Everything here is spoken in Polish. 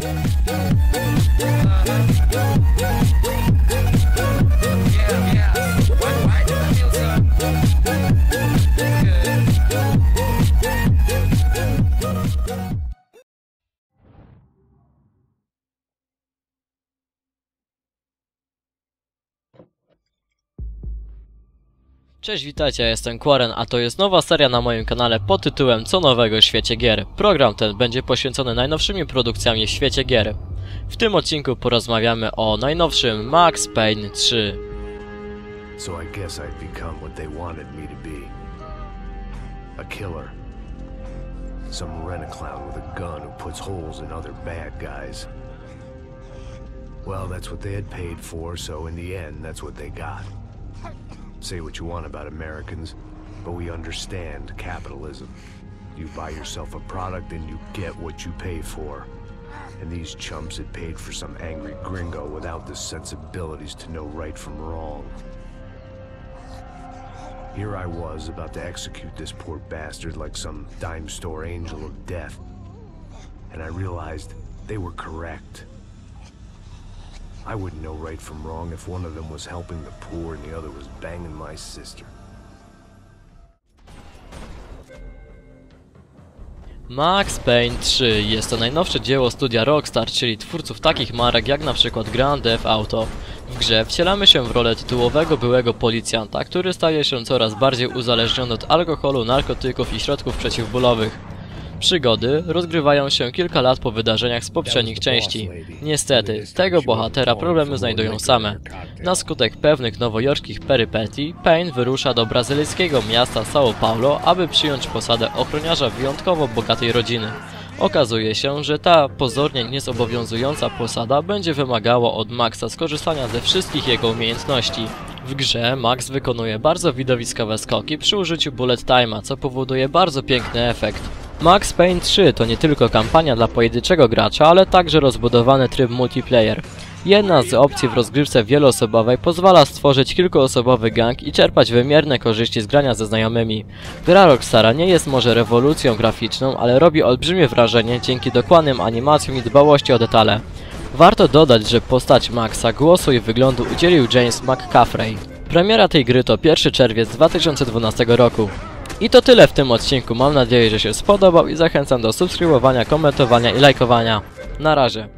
Yeah, Cześć, witajcie, ja jestem Quarren, a to jest nowa seria na moim kanale pod tytułem Co nowego w świecie gier. Program ten będzie poświęcony najnowszymi produkcjami w świecie gier. W tym odcinku porozmawiamy o najnowszym Max Payne 3. So I guess I'd become what they wanted me to be. A killer. Some rent-a-clown with a gun who puts holes in other bad guys. Well, that's what they had paid for, so in the end, that's what they got. Say what you want about Americans, but we understand capitalism. You buy yourself a product and you get what you pay for. And these chumps had paid for some angry gringo without the sensibilities to know right from wrong. Here I was about to execute this poor bastard like some dime store angel of death. And I realized they were correct. I wouldn't know right from wrong if one of them was helping the poor and the other was banging my sister. Max Payne 3 jest to najnowsze dzieło studia Rockstar, czyli twórców takich marek jak na przykład Grand Theft Auto. W grze wcielamy się w rolę tytułowego byłego policjanta, który staje się coraz bardziej uzależniony od alkoholu, narkotyków i środków przeciwbólowych. Przygody rozgrywają się kilka lat po wydarzeniach z poprzednich części. Niestety, tego bohatera problemy znajdują same. Na skutek pewnych nowojorskich perypetii, Payne wyrusza do brazylijskiego miasta São Paulo, aby przyjąć posadę ochroniarza wyjątkowo bogatej rodziny. Okazuje się, że ta pozornie niezobowiązująca posada będzie wymagała od Maxa skorzystania ze wszystkich jego umiejętności. W grze Max wykonuje bardzo widowiskowe skoki przy użyciu bullet time'a, co powoduje bardzo piękny efekt. Max Payne 3 to nie tylko kampania dla pojedynczego gracza, ale także rozbudowany tryb multiplayer. Jedna z opcji w rozgrywce wieloosobowej pozwala stworzyć kilkuosobowy gang i czerpać wymierne korzyści z grania ze znajomymi. Gra Rockstara nie jest może rewolucją graficzną, ale robi olbrzymie wrażenie dzięki dokładnym animacjom i dbałości o detale. Warto dodać, że postać Maxa głosu i wyglądu udzielił James McCaffrey. Premiera tej gry to 1 czerwiec 2012 roku. I to tyle w tym odcinku, mam nadzieję, że się spodobał i zachęcam do subskrybowania, komentowania i lajkowania. Na razie.